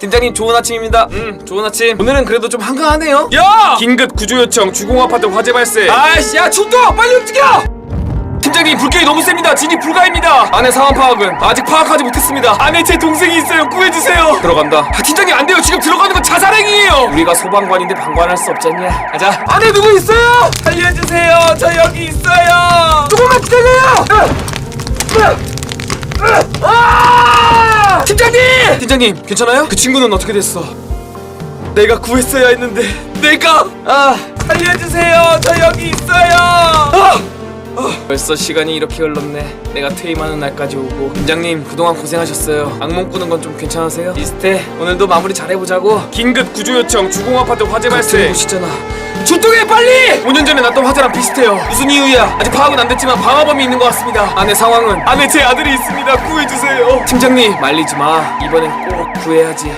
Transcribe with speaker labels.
Speaker 1: 팀장님 좋은 아침입니다. 음 좋은 아침. 오늘은 그래도 좀 한가하네요. 야! 긴급 구조 요청 주공 아파트 화재 발생. 아이씨 야 출동 빨리 움직여! 팀장님 불길이 너무 셉니다. 진입 불가입니다. 안에 상황 파악은 아직 파악하지 못했습니다. 안에 제 동생이 있어요. 구해주세요. 들어간다. 아, 팀장님 안 돼요. 지금 들어가는 건 자살행위예요. 우리가 소방관인데 방관할 수 없잖냐. 가자. 안에 누구 있어요? 살려주세요. 저 여기 있어요. 조금만 기다려요. 아! 팀장님! 팀장님 괜찮아요? 그 친구는 어떻게 됐어? 내가 구했어야 했는데 내가 아 살려주세요 저 여기 있어요 아! 아, 벌써 시간이 이렇게 흘렀네 내가 퇴임하는 날까지 오고 팀장님 그동안 고생하셨어요 악몽 꾸는 건 좀 괜찮으세요? 리스테 오늘도 마무리 잘해보자고 긴급 구조 요청 주공 아파트 화재 발생 곳이잖아 출동해 빨리! 5년 전에 났던 화재랑 비슷해요. 무슨 이유야? 아직 파악은 안 됐지만 방화범이 있는 것 같습니다. 안에 상황은? 안에 제 아들이 있습니다. 구해주세요. 팀장님 말리지 마. 이번엔 꼭 구해야지